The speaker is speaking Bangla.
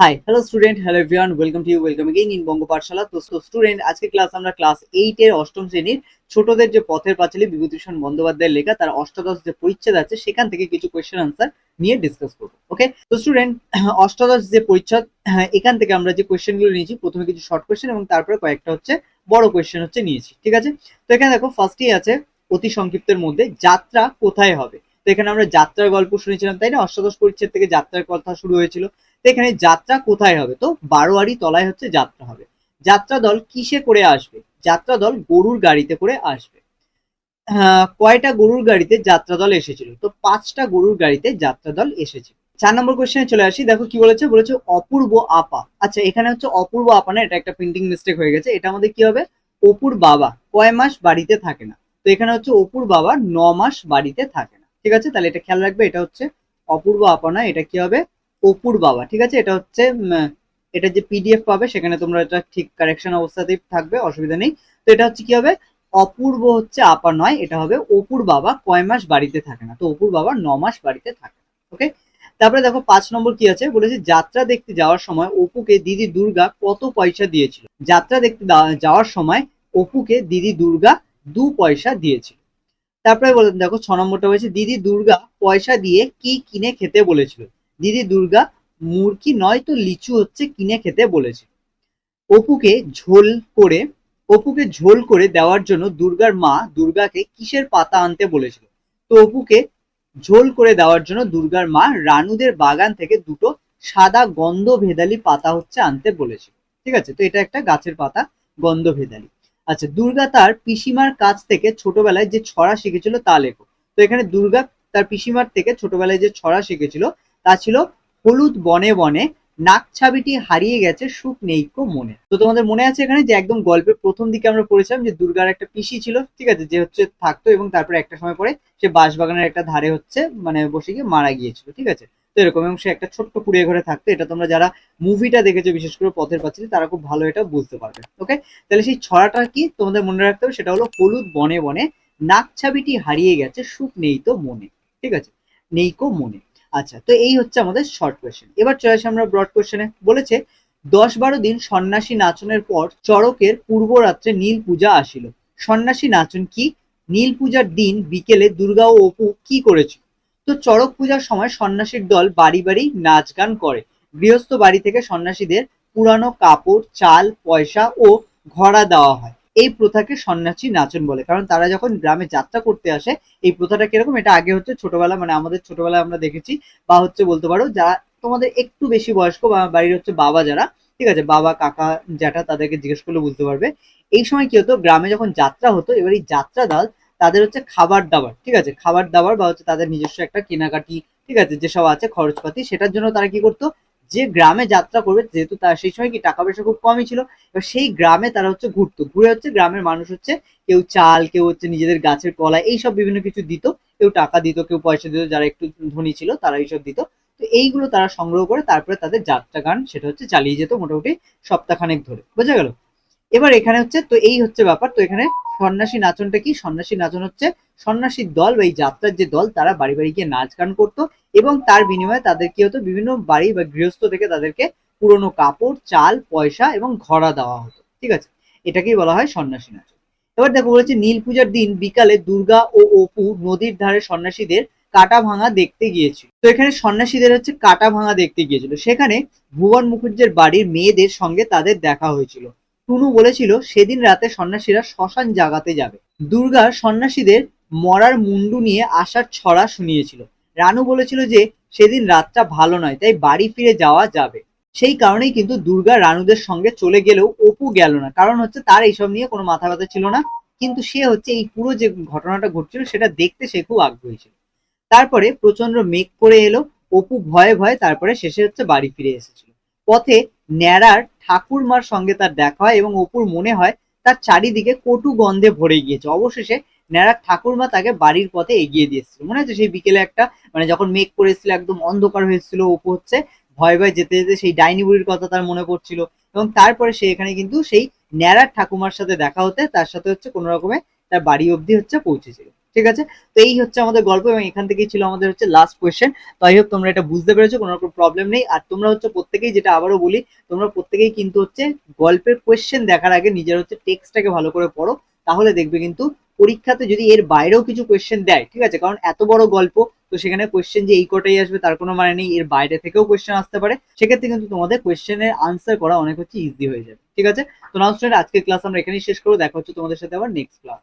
Hi hello student hello everyone welcome to you welcome again in Banga Pathshala তো স্টুডেন্ট আজকে ক্লাস আমরা ক্লাস এইট এর অষ্টম শ্রেণির ছোটদের যে পথের পাঁচালী বিভূতিভূষণ বন্দ্যোপাধ্যায়ের লেখা, তার অষ্টাদশ যে পরিচ্ছেদ আছে, সেখান থেকে কিছু কোয়েশ্চেন আনসার নিয়ে ডিসকাস করব ওকে তো স্টুডেন্ট অষ্টাদশ যে পরিচ্ছদ, এখান থেকে আমরা যে কোয়েশ্চেনগুলো নিয়েছি, প্রথমে কিছু শর্ট কোয়েশ্চেন এবং তারপরে কয়েকটা হচ্ছে বড় কোয়েশ্চেন হচ্ছে নিয়েছি, ঠিক আছে? তো এখানে দেখো ফার্স্টেই আছে অতি সংক্ষিপ্তের মধ্যে, যাত্রা কোথায় হবে? তো এখানে আমরা যাত্রার গল্প শুনেছিলাম, তাই না? অষ্টাদশ পরিচ্ছেদ থেকে যাত্রার কথা শুরু হয়েছিল। তো এখানে যাত্রা কোথায় হবে? তো বারোয়ারি তলায় হচ্ছে যাত্রা হবে। যাত্রা দল কিসে করে আসবে? যাত্রা দল গরুর গাড়িতে করে আসবে। কয়টা গরুর গাড়িতে যাত্রা দল এসেছিল? তো পাঁচটা গরুর গাড়িতে যাত্রা দল এসেছিল চার নম্বর কোশ্চেনে চলে আসি। দেখো কি বলেছে? বলেছে অপূর্ব আপা। আচ্ছা এখানে হচ্ছে অপূর্ব আপা না? এটা একটা প্রিন্টিং মিস্টেক হয়ে গেছে। এটা আমাদের কি হবে? অপুর বাবা। কয় মাস বাড়িতে থাকে না। তো এখানে হচ্ছে অপুর বাবা ন মাস বাড়িতে থাকে না। ঠিক আছে? তাহলে এটা খেয়াল রাখবে। এটা হচ্ছে অপূর্ব আপা না? এটা কি হবে? অপুর বাবা, ঠিক আছে? এটা হচ্ছে এটা যে পিডিএফ পাবে, সেখানে তোমরা এটা ঠিক কারেকশন অবস্থাতেই থাকবে, অসুবিধা নেই। তো এটা হচ্ছে কি হবে? অপূর্ব হচ্ছে আপা নয়, এটা হবে অপুর বাবা কয় মাস বাড়িতে থাকে না। তো অপুর বাবা ন মাস বাড়িতে থাকে ওকে তারপরে দেখো, পাঁচ নম্বর কি আছে? বলেছে, যাত্রা দেখতে যাওয়ার সময় অপুকে দিদি দুর্গা কত পয়সা দিয়েছিল? যাত্রা দেখতে যাওয়ার সময় অপুকে দিদি দুর্গা দু পয়সা দিয়েছিল। তারপরে বলে, দেখো, ছ নম্বরটা বলেছে, দিদি দুর্গা পয়সা দিয়ে কি কিনে খেতে বলেছিল? দিদি দুর্গা মুরগি নয় তো লিচু হচ্ছে কিনে খেতে বলেছে। অপুকে ঝোল করে, অপুকে ঝোল করে দেওয়ার জন্য দুর্গার মা দুর্গাকে কিসের পাতা আনতে বলেছিল? তো অপুকে ঝোল করে দেওয়ার জন্য দুর্গার মা রানুদের বাগান থেকে দুটো সাদা গন্ধ ভেদালি পাতা হচ্ছে আনতে বলেছিল। ঠিক আছে, তো এটা একটা গাছের পাতা গন্ধ ভেদালি আচ্ছা দুর্গা তার পিসিমার কাছ থেকে ছোটবেলায় যে ছড়া শিখেছিল তা লেখো। তো এখানে দুর্গা তার পিসিমার থেকে ছোটবেলায় যে ছড়া শিখেছিল তা ছিল হলুদ বনে বনে। নাক ছাবিটি হারিয়ে গেছে সুখ নেইকো মনে। তো তোমাদের মনে আছে এখানে যে একদম গল্পের প্রথম দিকে আমরা পড়েছিলাম যে দুর্গার একটা পিসি ছিল, ঠিক আছে, যে হচ্ছে থাকতো এবং তারপরে একটা সময় পরে সে বাঁশবাগানের একটা ধারে হচ্ছে মানে বসে গিয়ে মারা গিয়েছিল, ঠিক আছে? তো এরকম এবং সে একটা ছোট্ট কুড়িয়ে ঘরে থাকতো, এটা তোমরা যারা মুভিটা দেখেছ, বিশেষ করে পথের পাচ্ছি তারা খুব ভালো এটা বুঝতে পারবে ওকে তাহলে সেই ছড়াটা কি তোমাদের মনে রাখতে হবে, সেটা হলো হলুদ বনে বনে নাক ছাবিটি হারিয়ে গেছে সুখ নেই তো মনে, ঠিক আছে? নেইকো মনে। আচ্ছা তো এই হচ্ছে আমাদের শর্ট কোয়েশ্চেন এবার চলে আমরা ব্রড কোয়েশ্চেনে বলেছে, দশ বারো দিন সন্ন্যাসী নাচনের পর চড়কের পূর্ব রাত্রে নীল পূজা আসিল। সন্ন্যাসী নাচন কি? নীল পূজার দিন বিকেলে দুর্গা ও অপু কি করেছিল? তো চড়ক পূজার সময় সন্ন্যাসীর দল বাড়ি বাড়ি নাচ গান করে। গৃহস্থ বাড়ি থেকে সন্ন্যাসীদের পুরানো কাপড়, চাল, পয়সা ও ঘোড়া দেওয়া হয়। এই প্রথাকে সন্ন্যাসী নাচন বলে। কারণ তারা যখন গ্রামে যাত্রা করতে আসে, এই প্রথাটা কীরকম? এটা আগে হচ্ছে ছোটবেলা মানে আমাদের ছোটবেলায় আমরা দেখেছি। বা হচ্ছে বলতে পারো, যারা তোমাদের একটু বেশি বয়স্ক বা বাড়ির হচ্ছে বাবা যারা, ঠিক আছে? বাবা, কাকা, জ্যাঠা তাদেরকে জিজ্ঞেস করলে বুঝতে পারবে। এই সময় কি হতো? গ্রামে যখন যাত্রা হতো, এবার এই যাত্রা দল তাদের হচ্ছে খাবার দাবার, ঠিক আছে? খাবার দাবার বা হচ্ছে তাদের নিজস্ব একটা কেনাকাটি, ঠিক আছে? যেসব আছে খরচপাতি, সেটার জন্য তারা কি করতো? যে গ্রামে যাত্রা করবে যেহেতু তার সেই সময় কি টাকা পয়সা খুব কমই ছিল, এবার সেই গ্রামে তারা হচ্ছে ঘুরতো। ঘুরে হচ্ছে গ্রামের মানুষ হচ্ছে কেউ চাল, কেউ হচ্ছে নিজেদের গাছের কলা, এইসব বিভিন্ন কিছু দিত। কেউ টাকা দিত, কেউ পয়সা দিত, যারা একটু ধনী ছিল তারা এইসব দিত। তো এইগুলো তারা সংগ্রহ করে তারপরে তাদের যাত্রা গান সেটা হচ্ছে চালিয়ে যেত মোটামুটি সপ্তাহখানেক ধরে। বোঝা গেল? এবার এখানে হচ্ছে, তো এই হচ্ছে ব্যাপার। তো এখানে সন্ন্যাসী নাচনটা কি? সন্ন্যাসী নাচন হচ্ছে সন্ন্যাসীর দল, বা এই যাত্রার যে দল, তারা বাড়ি বাড়ি গিয়ে নাচ গান করতো এবং তার বিনিময়ে তাদের কি হতো? বিভিন্ন বাড়ি বা গৃহস্থ থেকে তাদেরকে পুরনো কাপড়, চাল, পয়সা এবং ঘোড়া দেওয়া হতো। ঠিক আছে? এটাকেই বলা হয় সন্ন্যাসী নাচন। এবার দেখো, বলেছে নীল পূজার দিন বিকালে দুর্গা ও অপু নদীর ধারে সন্ন্যাসীদের কাটা ভাঙা দেখতে গিয়েছিল। তো এখানে সন্ন্যাসীদের হচ্ছে কাটা ভাঙা দেখতে গিয়েছিল। সেখানে ভুবন মুখুজ্জের বাড়ির মেয়েদের সঙ্গে তাদের দেখা হয়েছিল। টুনু বলেছিল, সেদিন রাতে সন্ন্যাসীরা শ্মশান জাগাতে যাবে। দুর্গা সন্ন্যাসীদের মরার মুন্ডু নিয়ে আসার ছড়া শুনিয়েছিল। রানু বলেছিল যে, সেদিন রাতটা ভালো নয়, তাই বাড়ি ফিরে যাওয়া যাবে। সেই কারণেই কিন্তু দুর্গা রানুদের সঙ্গে চলে গেলেও অপু গেল না। কারণ হচ্ছে, তার এইসব নিয়ে কোনো মাথা ব্যথা ছিল না, কিন্তু সে হচ্ছে এই পুরো যে ঘটনাটা ঘটছিল, সেটা দেখতে সে খুব আগ্রহী ছিল। তারপরে প্রচণ্ড মেঘ করে এলো, অপু ভয়ে ভয়ে তারপরে শেষে হচ্ছে বাড়ি ফিরে এসেছিল। পথে ন্যাড়ার ঠাকুরমার সঙ্গে তার দেখা হয় এবং অপুর মনে হয় তার চারিদিকে কটু গন্ধে ভরে গিয়েছে। অবশেষে ন্যাড়ার ঠাকুরমা তাকে বাড়ির পথে এগিয়ে দিয়েছিল মনে আছে সেই বিকেলে একটা মানে যখন মেঘ করে এসেছিল, একদম অন্ধকার হয়েছিল অপু হচ্ছে, ভয় ভয় যেতে যেতে সেই ডাইনি বুড়ির কথা তার মনে পড়ছিল। এবং তারপরে সে এখানে কিন্তু সেই ন্যাড়ার ঠাকুমার সাথে দেখা হতে, তার সাথে হচ্ছে কোনো রকমের তার বাড়ি অবধি হচ্ছে পৌঁছেছিল ঠিক আছে? তো এই হচ্ছে আমাদের গল্প এবং এখান থেকেই ছিল আমাদের হচ্ছে লাস্ট কোয়েশ্চেন তো আই হোপ তোমরা এটা বুঝতে পেরেছ, কোনো রকম প্রবলেম নেই। আর তোমরা হচ্ছে প্রত্যেকেই যেটা আবারও বলি, তোমরা প্রত্যেকেই কিন্তু হচ্ছে গল্পের কোয়েশ্চেন দেখার আগে নিজের হচ্ছে টেক্সটটাকে ভালো করে পড়ো। তাহলে দেখবে কিন্তু পরীক্ষাতে যদি এর বাইরেও কিছু কোয়েশ্চেন দেয়, ঠিক আছে? কারণ এত বড় গল্প, তো সেখানে কোয়েশ্চেন যে এই কটাই আসবে তার কোনো মানে নেই। এর বাইরে থেকেও কোয়েশ্চেন আসতে পারে। সেক্ষেত্রে কিন্তু তোমাদের কোয়েশ্চেনের আনসার করা অনেক হচ্ছে ইজি হয়ে যাবে। ঠিক আছে? তো নাও স্টুডেন্ট আজকে ক্লাস আমরা এখানেই শেষ করব। দেখা হচ্ছে তোমাদের সাথে আবার নেক্সট ক্লাস